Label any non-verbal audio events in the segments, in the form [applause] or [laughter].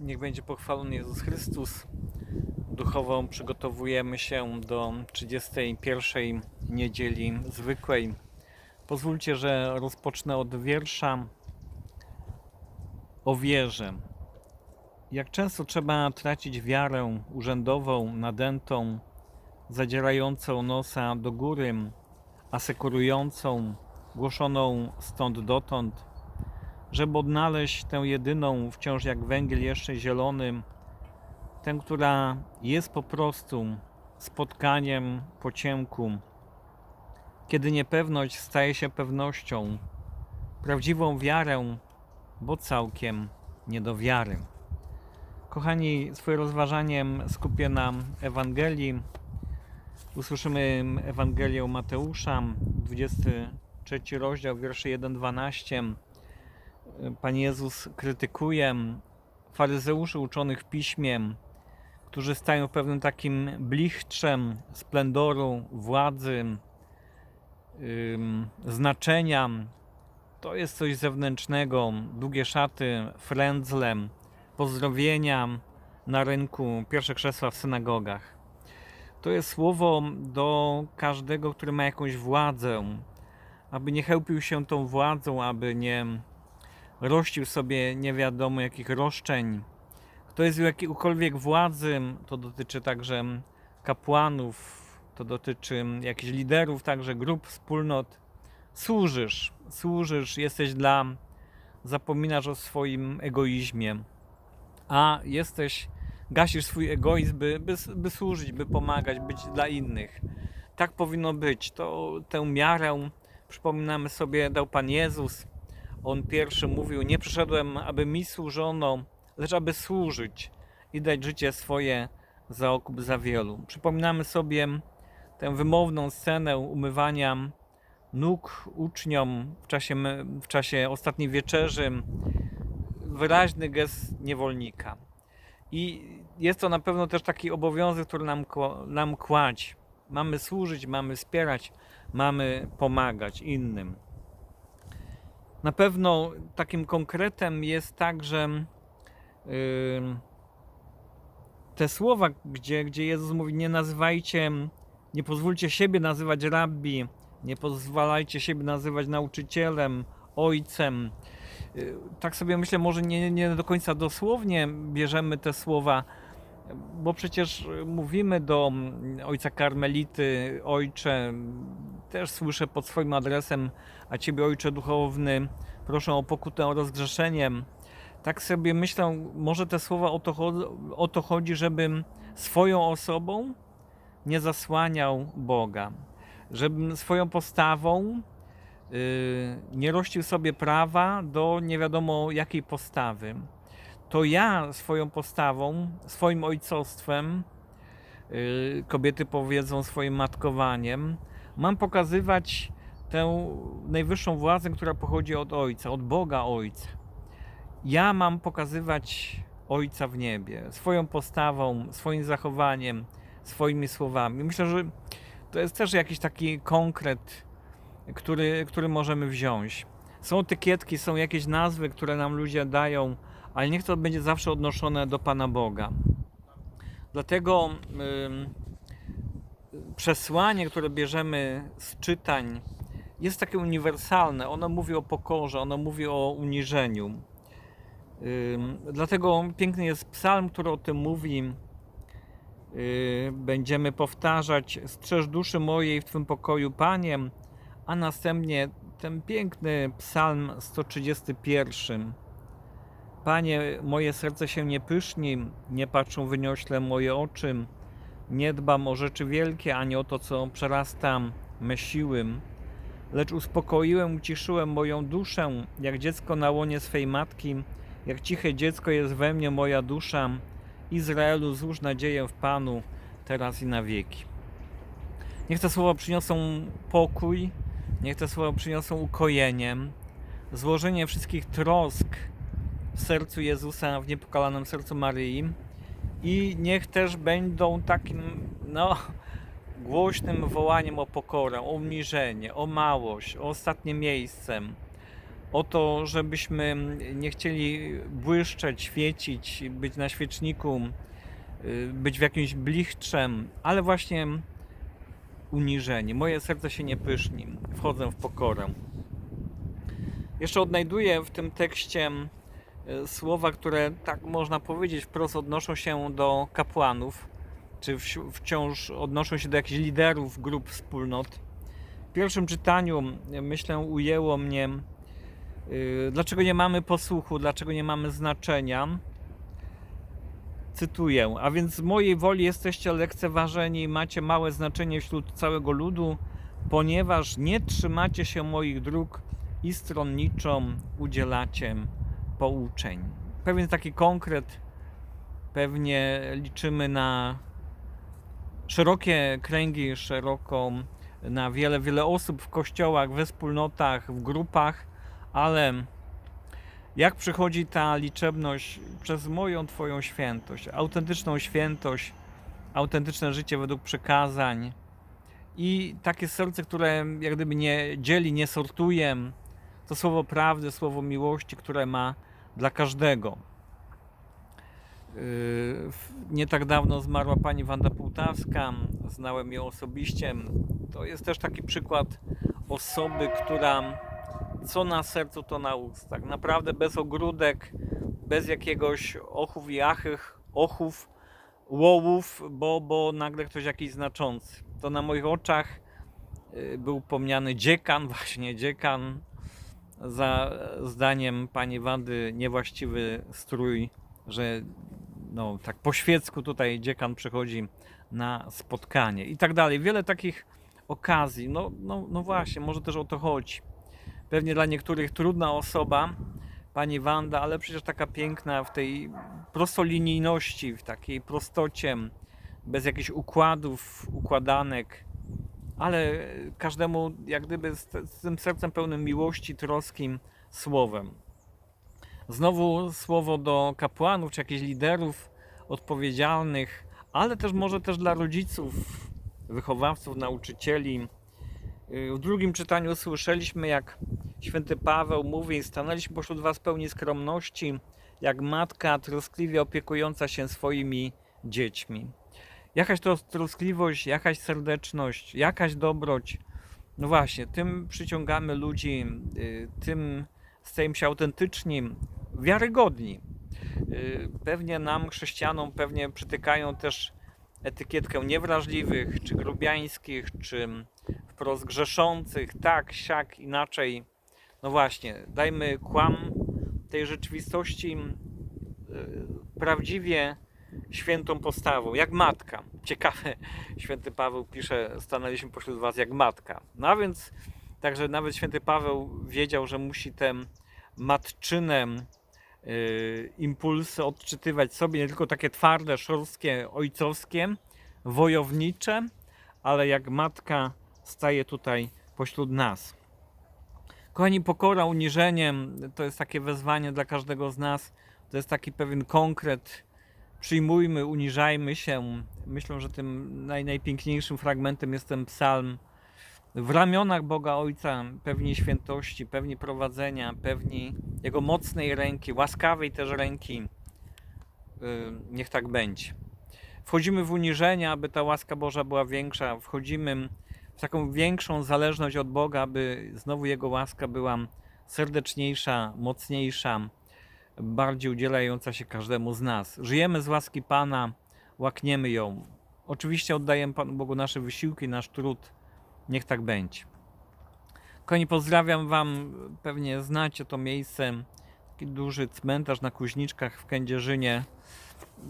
Niech będzie pochwalony Jezus Chrystus. Duchowo przygotowujemy się do 31 niedzieli zwykłej. Pozwólcie, że rozpocznę od wiersza o wierze. Jak często trzeba tracić wiarę urzędową, nadętą, zadzierającą nosa do góry, asekurującą, głoszoną stąd dotąd, żeby odnaleźć tę jedyną, wciąż jak węgiel jeszcze zielony, tę, która jest po prostu spotkaniem po ciemku, kiedy niepewność staje się pewnością, prawdziwą wiarę, bo całkiem nie do wiary. Kochani, swoje rozważanie skupię na Ewangelii. Usłyszymy Ewangelię Mateusza, 23 rozdział, wiersze 1-12. Pan Jezus krytykuje faryzeuszy uczonych w piśmie, którzy stają w pewnym takim blichtrzem splendoru, władzy, znaczenia. To jest coś zewnętrznego, długie szaty, frędzle, pozdrowienia na rynku, pierwsze krzesła w synagogach. To jest słowo do każdego, który ma jakąś władzę, aby nie chełpił się tą władzą, aby nie rościł sobie nie wiadomo jakich roszczeń. Kto jest w jakiejkolwiek władzy, to dotyczy także kapłanów, to dotyczy jakichś liderów, także grup, wspólnot. Służysz, służysz, jesteś dla, zapominasz o swoim egoizmie, a jesteś, gasisz swój egoizm, by, by, by służyć, by pomagać, być dla innych. Tak powinno być. To tę miarę, przypominamy sobie, dał Pan Jezus. On pierwszy mówił: Nie przyszedłem, aby mi służono, lecz aby służyć i dać życie swoje za okup za wielu. Przypominamy sobie tę wymowną scenę umywania nóg uczniom w czasie, w czasie ostatniej wieczerzy. Wyraźny gest niewolnika. I jest to na pewno też taki obowiązek, który nam, nam. Mamy służyć, mamy wspierać, mamy pomagać innym. Na pewno takim konkretem jest także yy, te słowa, gdzie, gdzie Jezus mówi: Nie nazywajcie, nie pozwólcie siebie nazywać rabbi, nie pozwalajcie siebie nazywać nauczycielem, ojcem. Yy, Tak sobie myślę, może nie, nie do końca dosłownie bierzemy te słowa, bo przecież mówimy do ojca karmelity, ojcze, też słyszę pod swoim adresem, a ciebie ojcze duchowny, proszę o pokutę, o rozgrzeszenie. Tak sobie myślę, może te słowa o to, o to chodzi, żebym swoją osobą nie zasłaniał Boga, żebym swoją postawą yy, nie rościł sobie prawa do nie wiadomo jakiej postawy. To ja swoją postawą, swoim ojcostwem, yy, kobiety powiedzą swoim matkowaniem, mam pokazywać tę najwyższą władzę, która pochodzi od Ojca, od Boga Ojca. Ja mam pokazywać Ojca w niebie swoją postawą, swoim zachowaniem, swoimi słowami. Myślę, że to jest też jakiś taki konkret, który, który możemy wziąć. Są etykietki, są jakieś nazwy, które nam ludzie dają, ale niech to będzie zawsze odnoszone do Pana Boga. Dlatego przesłanie, które bierzemy z czytań, jest takie uniwersalne. Ono mówi o pokorze, ono mówi o uniżeniu. Dlatego piękny jest psalm, który o tym mówi. Yy, Będziemy powtarzać: Strzeż duszy mojej w Twym pokoju, Panie. A następnie ten piękny psalm 131. Panie, moje serce się nie pyszni, nie patrzą wyniośle moje oczy. Nie dbam o rzeczy wielkie, ani o to, co przerasta me siły. Lecz uspokoiłem, uciszyłem moją duszę, jak dziecko na łonie swej matki, jak ciche dziecko jest we mnie moja dusza. Izraelu, złóż nadzieję w Panu, teraz i na wieki. Niech te słowa przyniosą pokój, niech te słowa przyniosą ukojenie, złożenie wszystkich trosk w sercu Jezusa, w niepokalanym sercu Maryi i niech też będą takim, no, głośnym wołaniem o pokorę, o uniżenie, o małość, o ostatnie miejsce, o to, żebyśmy nie chcieli błyszczeć, świecić, być na świeczniku, y, być w jakimś blichtrzem, ale właśnie uniżeni. Moje serce się nie pyszni, wchodzę w pokorę. Jeszcze odnajduję w tym tekście słowa, które tak można powiedzieć wprost odnoszą się do kapłanów, czy wciąż odnoszą się do jakichś liderów grup wspólnot. W pierwszym czytaniu, y, myślę, ujęło mnie, y, dlaczego nie mamy posłuchu, dlaczego nie mamy znaczenia. Cytuję, a więc z mojej woli jesteście lekceważeni i macie małe znaczenie wśród całego ludu, ponieważ nie trzymacie się moich dróg i stronniczo udzielacie pouczeń. Pewien taki konkret, pewnie liczymy na szerokie kręgi, szeroką, na wiele, wiele osób w kościołach, we wspólnotach, w grupach, ale jak przychodzi ta liczebność przez moją Twoją świętość, autentyczną świętość, autentyczne życie według przekazań i takie serce, które jak gdyby nie dzieli, nie sortuje, to słowo prawdy, słowo miłości, które ma dla każdego. W- Nie tak dawno zmarła pani Wanda Półtawska, znałem ją osobiście. To jest też taki przykład osoby, która co na sercu, to na ustach. Naprawdę bez ogródek, bez jakiegoś ochów i achych, ochów, łołów, bo, bo nagle ktoś jakiś znaczący. To na moich oczach y, był pomniany dziekan, [laughs] właśnie dziekan, za zdaniem pani Wandy niewłaściwy strój, że no tak po świecku tutaj dziekan przychodzi na spotkanie i tak dalej. Wiele takich okazji. No, no, no właśnie, może też o to chodzi. Pewnie dla niektórych trudna osoba, pani Wanda, ale przecież taka piękna w tej prostolinijności, w takiej prostocie, bez jakichś układów, układanek, ale każdemu jak gdyby z, z tym sercem pełnym miłości, troskim słowem. Znowu słowo do kapłanów, czy jakichś liderów odpowiedzialnych, ale też może też dla rodziców, wychowawców, nauczycieli. W drugim czytaniu słyszeliśmy, jak święty Paweł mówi: Stanęliśmy pośród Was pełni skromności, jak matka troskliwie opiekująca się swoimi dziećmi. Jakaś tros- troskliwość, jakaś serdeczność, jakaś dobroć. No właśnie, tym przyciągamy ludzi, y, tym stajemy się autentyczni, wiarygodni. Y, Pewnie nam, chrześcijanom, pewnie przytykają też etykietkę niewrażliwych, czy grubiańskich, czy wprost grzeszących, tak, siak, inaczej. No właśnie, dajmy kłam tej rzeczywistości y, prawdziwie świętą postawą, jak matka. Ciekawe, [laughs] święty Paweł pisze, stanęliśmy pośród was jak matka. No a więc, także nawet święty Paweł wiedział, że musi tę matczynę y, impulsy odczytywać sobie, nie tylko takie twarde, szorstkie, ojcowskie, wojownicze, ale jak matka staje tutaj pośród nas. Kochani, pokora, uniżenie to jest takie wezwanie dla każdego z nas. To jest taki pewien konkret. Przyjmujmy, uniżajmy się. Myślę, że tym naj, najpiękniejszym fragmentem jest ten psalm. W ramionach Boga Ojca pewni świętości, pewni prowadzenia, pewni Jego mocnej ręki, łaskawej też ręki. Yy, Niech tak będzie. Wchodzimy w uniżenie, aby ta łaska Boża była większa. Wchodzimy w taką większą zależność od Boga, aby znowu Jego łaska była serdeczniejsza, mocniejsza, bardziej udzielająca się każdemu z nas. Żyjemy z łaski Pana, łakniemy ją. Oczywiście oddajemy Panu Bogu nasze wysiłki, nasz trud. Niech tak będzie. Kochani, pozdrawiam Wam, pewnie znacie to miejsce, taki duży cmentarz na Kuźniczkach w Kędzierzynie.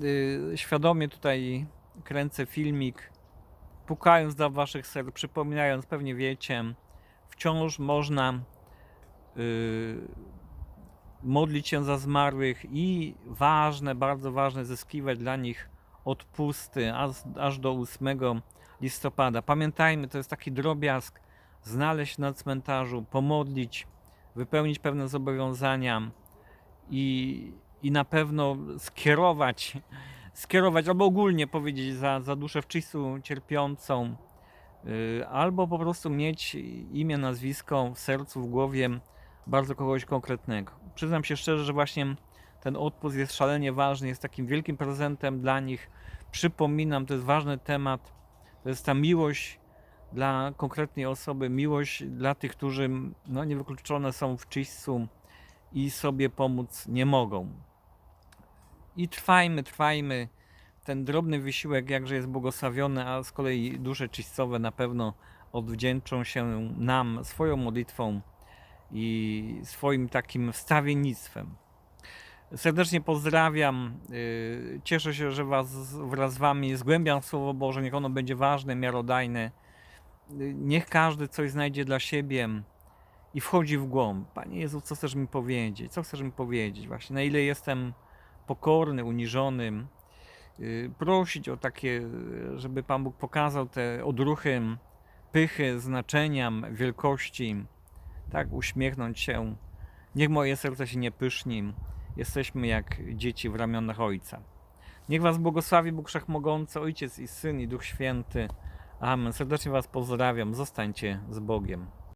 Yy, Świadomie tutaj kręcę filmik, pukając do Waszych serc, przypominając, pewnie wiecie, wciąż można yy, modlić się za zmarłych i ważne, bardzo ważne, zyskiwać dla nich odpusty aż, aż do 8 listopada. Pamiętajmy, to jest taki drobiazg, znaleźć na cmentarzu, pomodlić, wypełnić pewne zobowiązania i, i na pewno skierować, skierować albo ogólnie powiedzieć za, za duszę wczystu cierpiącą, yy, albo po prostu mieć imię, nazwisko w sercu, w głowie bardzo kogoś konkretnego. Przyznam się szczerze, że właśnie ten odpust jest szalenie ważny, jest takim wielkim prezentem dla nich. Przypominam, to jest ważny temat. To jest ta miłość dla konkretnej osoby, miłość dla tych, którzy no, niewykluczone są w czyśćcu i sobie pomóc nie mogą. I trwajmy, trwajmy. Ten drobny wysiłek, jakże jest błogosławiony, a z kolei dusze czyścowe na pewno odwdzięczą się nam swoją modlitwą i swoim takim wstawiennictwem. Serdecznie pozdrawiam. yy, Cieszę się, że was, wraz z Wami zgłębiam Słowo Boże. Niech ono będzie ważne, miarodajne. Yy, Niech każdy coś znajdzie dla siebie i wchodzi w głąb. Panie Jezu, co chcesz mi powiedzieć? Co chcesz mi powiedzieć? Właśnie, na ile jestem pokorny, uniżony. Yy, Prosić o takie, żeby Pan Bóg pokazał te odruchy pychy, znaczenia, wielkości. Tak, uśmiechnąć się. Niech moje serce się nie pyszni. Jesteśmy jak dzieci w ramionach Ojca. Niech Was błogosławi Bóg Wszechmogący, Ojciec i Syn i Duch Święty. Amen. Serdecznie Was pozdrawiam. Zostańcie z Bogiem.